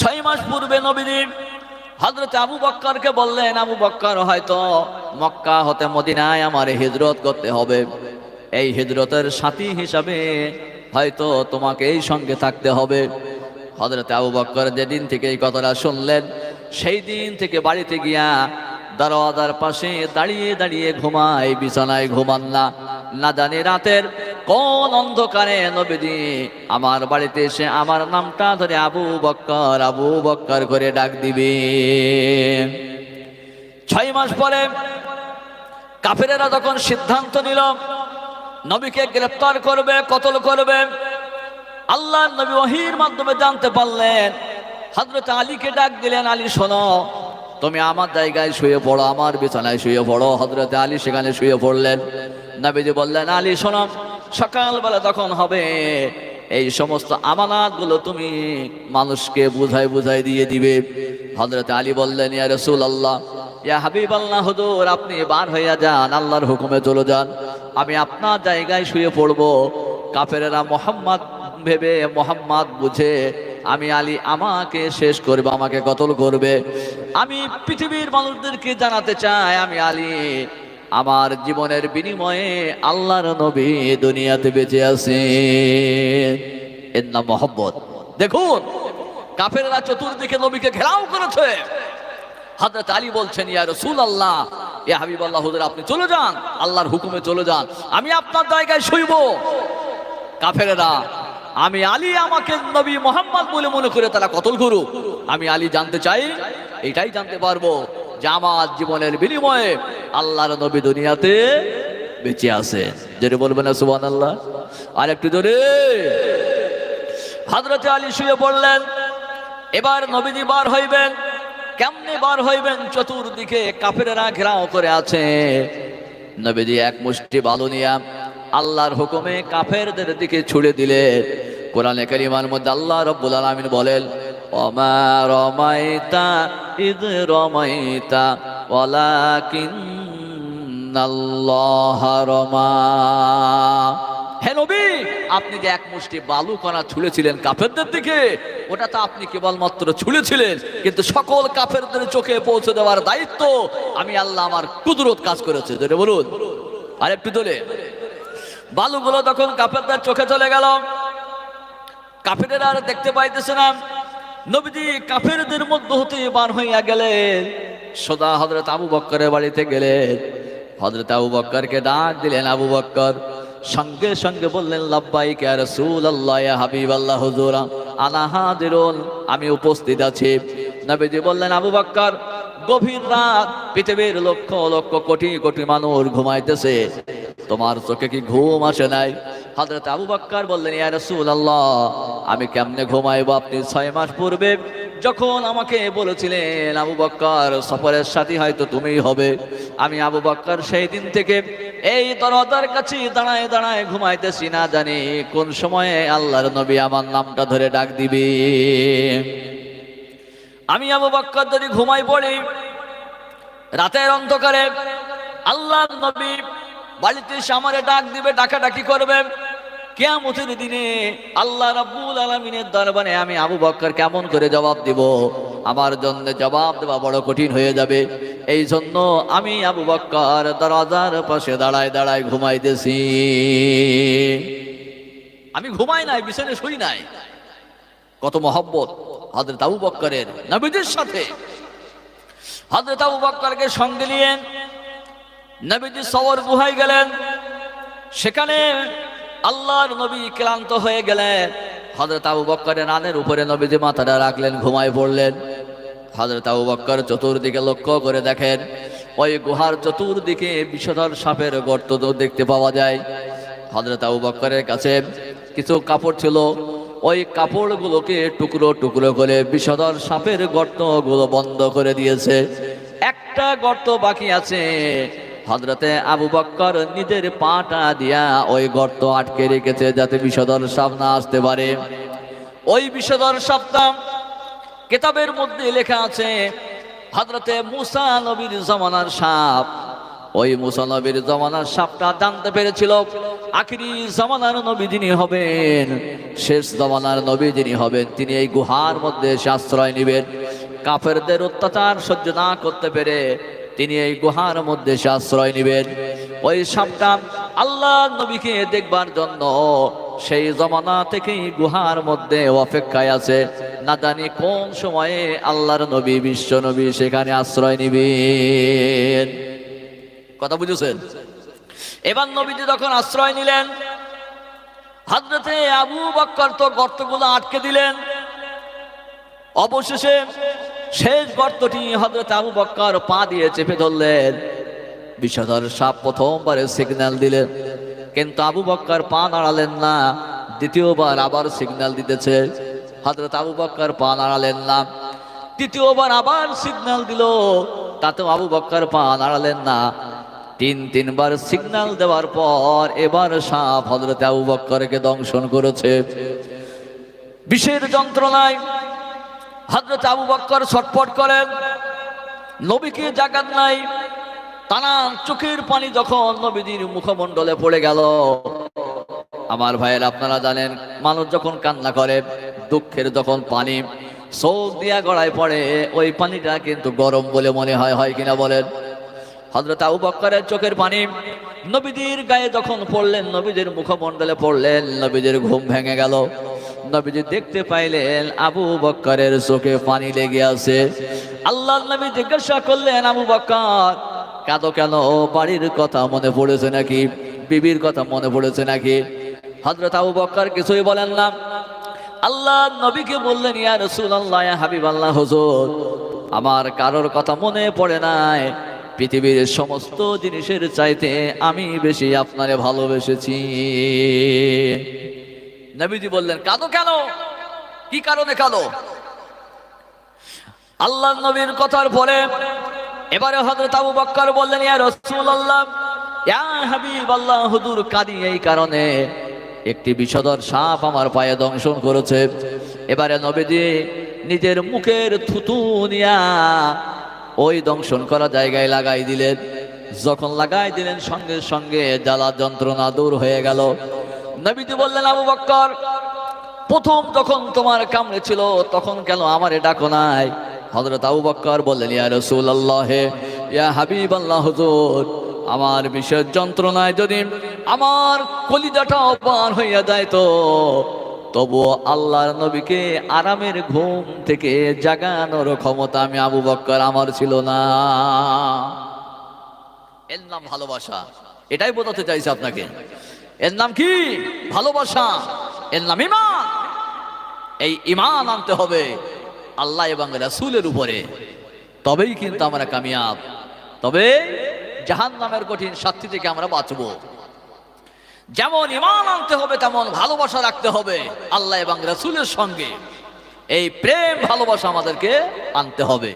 ছয় মাস পূর্বে নবীজি হজরত আবু বক্করকে বললেন, আবু বক্কর, হয়তো মক্কা হতে মদিনায় আমার হিজরত করতে হবে। এই হিজরতের সাথী হিসাবে হয়তো তোমাকে এই সঙ্গে থাকতে হবে। হজরত আবু বক্কর যেদিন থেকে এই কথাটা শুনলেন, সেই দিন থেকে বাড়িতে গিয়া দরওয়াজার পাশে দাঁড়িয়ে দাঁড়িয়ে ঘুমায়, বিছানায় ঘুমান না। না জানি রাতের কোন অন্ধকারে নবীজি আমার বাড়িতে এসে আমার নামটা ধরে আবু বক্কর আবু বক্কর করে ডাক দিবে। ছয় মাস পরে কাফেরেরা যখন সিদ্ধান্ত নিল, নবীকে গ্রেফতার করবে, কতল করবে, আল্লাহ নবী ওহির মাধ্যমে জানতে পারলেন হজরত আলীকে ডাক দিলেন, আলী, শোনো, তুমি আমার জায়গায় শুয়ে পড়ো, আমার বিছানায় শুয়ে পড়ো। হজরত আলী সেখানে শুয়ে পড়লেন। নবীজি বললেন, আলী, শোনো সকালবেলা তখন হবে। এই সমস্ত আমানাতগুলো তুমি মানুষকে বুঝায় বুঝাই দিয়ে দিবে। হজরত আলী বললেন, ইয়া রসুল আল্লাহ ইয়া হাবিব আল্লাহ হুজুর, আপনি বার হইয়া যান, আল্লাহর হুকুমে চলে যান। আমি আপনার জায়গায় শুয়ে পড়ব। কাফেরেরা মোহাম্মদ ভেবে মোহাম্মদ বুঝে, আমি আলী আমাকে শেষ করবে, আমাকে কতল করবে। আমি পৃথিবীর মানুষদেরকে জানাতে চাই, আমি আলী আমার জীবনের বিনিময়ে আল্লাহর নবী দুনিয়াতে বেঁচে আছে এর নাম মোহাম্মদ দেখুন, কাফেররা চতুর্দিকে নবীকে ঘেরাও করেছে। হাজরত আলী বলছেন, ইয়া রসুল আল্লাহ এ হাবিব আল্লাহ হুজুর, আপনি চলে যান, আল্লাহর হুকুমে চলে যান। আমি আপনার জায়গায় শুইব। কাফেরেরা, আমি আলী, আমাকে নবী মোহাম্মদ বলে মনে করে তারা কতল করুক। আমি আলী জানতে চাই, এটাই জানতে পারব যে আমার জীবনের বিনিময়ে আল্লাহর নবী দুনিয়াতে বেঁচে আছে। যেটা বলবেন না সুবান আল্লাহ আর একটু জোরে। হাজরতে আলী শুয়ে পড়লেন। এবার নবীজি বার হইবেন। কেমনে বার হইবেন? চতুর্দিকে কাফেরেরা ঘেরাও করে আছে। নবীজি এক মুষ্টি বালু নিয়া আল্লাহর হুকুমে কাফেরদের দিকে ছুড়ে দিলে। কোরআনে কারিমার মধ্যে আল্লাহ রব্বুল আলামিন বলেন, ওমা রমাইতা, ইদ রমাইতা হে নবী, আপনি যে এক মুষ্টি বালু কণা ছুঁড়েছিলেন কাফেরদের দিকে, ওটা তো আপনি কেবলমাত্র ছুঁড়েছিলেন কিন্তু সকল কাফেরদের চোখে পৌঁছে দেওয়ার দায়িত্ব আমি আল্লাহ আমার কুদরত কাজ করেছে। ধরে বলুন। আর একটু ধরে বালুগুলো তখন কাফেরদের চোখে চলে গেল, কাফেরেরা আর দেখতে পাইতেছে না। নবীজি কাফেরদের মধ্য হতে বার হইয়া গেলেন। সদা হজরত আবু বক্করের বাড়িতে গেলেন। হজরত আবু বক্করকে ডাক দিলেন, আবু বক্কর, সঙ্গে সঙ্গে বললেন লাব্বাই কে রসুল আল্লাহ হাবিব আল্লাহ হুজুর, আনা হাজিরুন, আমি উপস্থিত আছি। নবীজি বললেন, আবু বক্কর, গভীর রাত, পৃথিবীর লক্ষ লক্ষ কোটি কোটি মানুষ ঘুমাইতেছে। তোমার চোখে কি ঘুম আসে নাই? হজরত আবু বক্কর বললেন, ইয়া আল্লাহ আমি কেমনে ঘুমাইব? আপনি ছয় মাস পূর্বে যখন আমাকে বলেছিলেন, আবু বক্কর, সফরের সাথী হয়তো তুমিই হবে। আমি আবু বক্কর সেই দিন থেকে এই দরজার কাছে দাঁড়ায় দাঁড়ায় ঘুমাইতেছি না জানি কোন সময়ে আল্লাহর নবী আমার নামটা ধরে ডাক দিবি। আমি আবু বক্কর যদি ঘুমাই পড়ি, রাতের অন্ধকারে আল্লাহর নবী বাড়িতে এসে আমারে ডাক দিবে, ডাকাডাকি করবে। কেয়ামতের দিনে আল্লাহ রাব্বুল আলমিনের দরবারে আমি আবু বক্কর কেমন করে জবাব দিব? আমার জন্য জবাব দেওয়া বড় কঠিন হয়ে যাবে। এই জন্য আমি আবু বক্কর দরজার পাশে দাঁড়ায় দাঁড়ায় ঘুমাইতেছি। আমি ঘুমাই নাই বিছানে শুই নাই। কত মহব্বত হজরত আবু বক্করের নবীদের সাথে। হজরত আবু বক্করকে সঙ্গে নিয়ে নবীজি সবর গুহায় গেলেন। সেখানে আল্লাহর নবী ক্লান্ত হয়ে গেলেন। হজরত আবু বক্করের রানের উপরে নবীজি মাথাটা রাখলেন, ঘুমায় পড়লেন। হজরত আবু বক্কর চতুর্দিকে লক্ষ্য করে দেখেন, ওই গুহার চতুর্দিকে বিষধর সাপের গর্ত দেখতে পাওয়া যায়। হজরত আবু বক্করের কাছে কিছু কাপড় ছিল, ওই কাপড়গুলোকে টুকরো টুকরো করে বিষধর সাপের গর্তগুলো বন্ধ করে দিয়েছে। একটা গর্ত বাকি আছে হজরতে আবু বক্কর নিজের পাটা দিয়া ওই গর্ত আটকে রেখেছে যাতে বিষধর সাপ না আসতে পারে। ওই বিষধর সাপটা কেতাবের মধ্যে লেখা আছে হজরতে মুসা নবীর জমানার সাপ। ওই মুসানবীর জমানার সাপটা জানতে পেরেছিল, আখিরি জমানার নবী যিনি হবেন, শেষ জমানার নবী যিনি হবেন, তিনি এই গুহার মধ্যে এসে আশ্রয় নেবেন। কাফেরদের অত্যাচার সহ্য না করতে পেরে তিনি এই গুহার মধ্যে এসে আশ্রয় নেবেন। ওই সাপটা আল্লাহ নবীকে দেখবার জন্য সেই জমানা থেকেই গুহার মধ্যে অপেক্ষায় আছে। না জানি কোন সময়ে আল্লাহর নবী, বিশ্ব নবী সেখানে আশ্রয় নিবেন। কথা বুঝেছেন? এবার নবীজি যখন আশ্রয় নিলেন হাজরতে আবু বক্কর তো গর্তগুলো আটকে দিলেন। অবশেষে শেষ গর্তটি হজরত আবু বক্কর পা দিয়ে চেপে ধরলেন। বিষধর সাপ প্রথমবারে সিগন্যাল দিলেন, কিন্তু আবু বক্কর পা নাড়ালেন না, দ্বিতীয়বার আবার সিগন্যাল দিতেছে। হজরত আবু বক্কর পা নাড়ালেন না, তৃতীয়বার আবার সিগন্যাল দিল, তাতেও আবু বক্কর পা নাড়ালেন না। তিন, তিনবার সিগন্যাল দেওয়ার পর এবার সাপ হজরত আবু বক্করকে দংশন করেছে। বিষের যন্ত্রণায় হজরত আবু বক্কর ছটফট করেন। নবীকে জাগাত নাই। টানা চোখের পানি যখন নবীজির মুখমণ্ডলে পড়ে গেল। আমার ভাইয়ের, আপনারা জানেন, মানুষ যখন কান্না করে, দুঃখের যখন পানি চোখ দিয়া গড়ায় পড়ে, ওই পানিটা কিন্তু গরম বলে মনে হয় হয় কিনা বলেন? হজরত আবু বক্করের চোখের পানি, নবীজির গায়ে যখন পড়লেন নবীদের মুখমণ্ডলে পড়লেন নবীদের ঘুম ভেঙে গেল। নবীজি দেখতে পাইলেন, আবু বক্করের চোখে পানি লেগে আছে। আল্লাহ নবী জিজ্ঞাসা করলেন, আবু বক্কর, কাঁদো কেন? বাড়ির কথা মনে পড়েছে নাকি? বিবির কথা মনে পড়েছে নাকি? হজরত আবু বক্কর কিছুই বলেন না। আল্লাহ নবীকে বললেন, ইয়া রাসূলুল্লাহ, ইয়া হাবিব আল্লাহ হুজুর, আমার কারোর কথা মনে পড়ে নাই। পৃথিবীর সমস্ত জিনিসের চাইতে আমি বেশি আপনারে ভালোবেসেছি। নবীজি বললেন, কাঁদো কেন? কি কারণে কাঁদো? আল্লাহ নবীর কথার পরে এবারে হযরত আবু বক্কর বললেন, ইয়া রাসূলুল্লাহ, ইয়া হাবিব আল্লাহ হুজুর, কাঁদি এই কারণে। একটি বিষধর সাপ আমার পায়ে দংশন করেছে। এবারে নবীজি নিজের মুখের থুতু নিয়া ওই দংশন করা জায়গায় লাগাই দিলেন। যখন লাগাই দিলেন, সঙ্গে সঙ্গে জ্বালা যন্ত্রণা দূর হয়ে গেল। নবীজি বললেন, আবু বক্কর, প্রথম যখন তোমার কামড়ে ছিল, তখন কেন আমার ডাকো নাই? হজরত আবু বক্কর বললেন, ইয়া রসুল রাসূলুল্লাহ, ইয়া হাবিব আল্লাহ হুজুর, আমার বিশেষ যন্ত্রণায় যদি আমার কলিজাটা অপার হইয়া যায় তো, তবুও আল্লাহর নবীকে আরামের ঘুম থেকে জাগানোর ক্ষমতা আমি আবু বক্কর আমার ছিল না। এর নাম ভালোবাসা। এটাই বোঝাতে চাইছে আপনাকে। এর নাম কি? ভালোবাসা। এর নাম ইমান এই ইমান আনতে হবে আল্লাহ এবং রাসুলের উপরে। তবেই কিন্তু আমরা কামিয়াব। তবে জাহান নামের কঠিন শাস্তি থেকে আমরা বাঁচব। যেমন ইমান আনতে হবে, তেমন ভালোবাসা রাখতে হবে আল্লাহ এবং রাসূলের সঙ্গে। এই প্রেম, ভালোবাসা আমাদেরকে আনতে হবে।